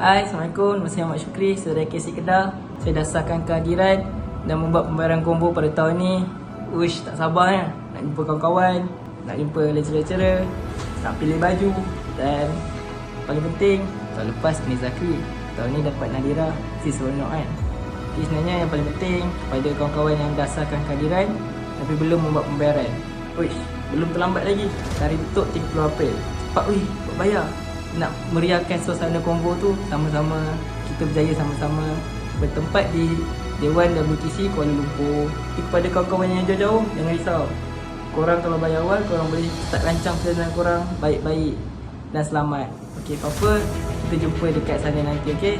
Hai, Assalamualaikum. Nama saya Ahmad Syukri, saudara KC Kedah. Saya dasarkan kehadiran dan membuat pembayaran combo pada tahun ni. Uish, tak sabar ya. Nak jumpa kawan-kawan, nak jumpa lecturer-lecturer, nak pilih baju dan paling penting, tahun lepas ni Zakri. Tahun ni dapat Nadira, si seronok kan. Jadi sebenarnya yang paling penting pada kawan-kawan yang dasarkan kehadiran tapi belum membuat pembayaran. Uish, belum terlambat lagi. Tarikh tutup 30 April. Cepat weh, buat bayar. Nak meriahkan suasana combo tu sama-sama kita berjaya sama-sama bertempat di Dewan WTC Kuala Lumpur. Jadi kepada kawan-kawan yang jauh-jauh jangan risau. Korang kalau bayar awal korang boleh start rancang perjalanan korang baik-baik dan selamat. Okey, apa-apa kita jumpa dekat sana nanti okey.